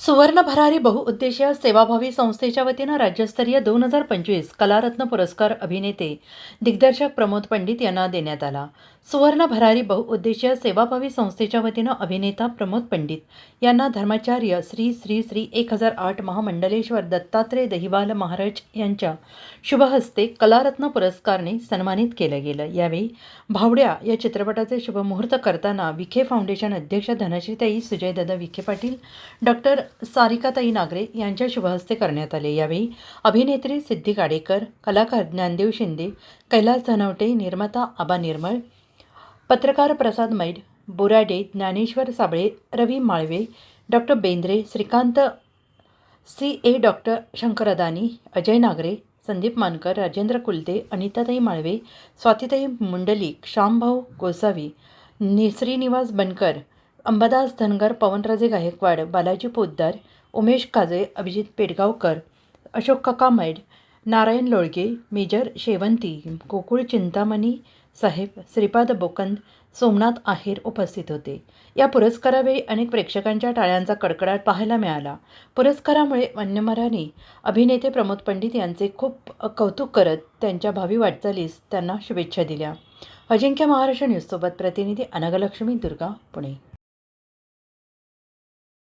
सुवर्ण भरारी बहुउद्देशीय सेवाभावी संस्थेच्या वतीनं राज्यस्तरीय दोन हजार पंचवीस कलारत्न पुरस्कार अभिनेते दिग्दर्शक प्रमोद पंडित यांना देण्यात आला. सुवर्ण भरारी बहुउद्देशीय सेवाभावी संस्थेच्या वतीनं अभिनेता प्रमोद पंडित यांना धर्माचार्य श्री श्री श्री एक हजार आठ महामंडलेश्वर दत्तात्रय दहिवाल महाराज यांच्या शुभहस्ते कलारत्न पुरस्कारने सन्मानित केलं गेलं. यावेळी भावड्या या चित्रपटाचे शुभमुहूर्त करताना विखे फाउंडेशन अध्यक्ष धनश्रीताई सुजयदादा विखे पाटील डॉक्टर सारिकाताई नागरे यांच्या शुभहस्ते करण्यात आले. यावेळी अभिनेत्री सिद्धी गाडेकर कलाकार ज्ञानदेव शिंदे कैलास धनवटे निर्माता आबा निर्मळ पत्रकार Prasad Maid Borade Dnyaneshwar Sable Ravi Malve doctor Bendre Shrikant C A doctor Shankar Adani Ajay Nagre Sandeep Mankar Rajendra Kulte Anitatai Malve स्वातीताई मुंडलिक श्यामभाऊ गोसावी नि श्रीनिवास बनकर अंबादास धनगर पवनराजे गायकवाड बालाजी पोद्दार उमेश काजे अभिजित पेडगावकर अशोक काका मैड नारायण लोळगे मेजर शेवंती गोकुळ चिंतामणी साहेब श्रीपाद बोकंद सोमनाथ आहेर उपस्थित होते. या पुरस्कारावेळी अनेक प्रेक्षकांच्या टाळ्यांचा कडकडाट पाहायला मिळाला. पुरस्कारामुळे मान्यवरांनी अभिनेते प्रमोद पंडित यांचे खूप कौतुक करत त्यांच्या भावी वाटचालीस त्यांना शुभेच्छा दिल्या. अजिंक्य महाराष्ट्र न्यूजसोबत प्रतिनिधी अनगलक्ष्मी दुर्गा पुणे.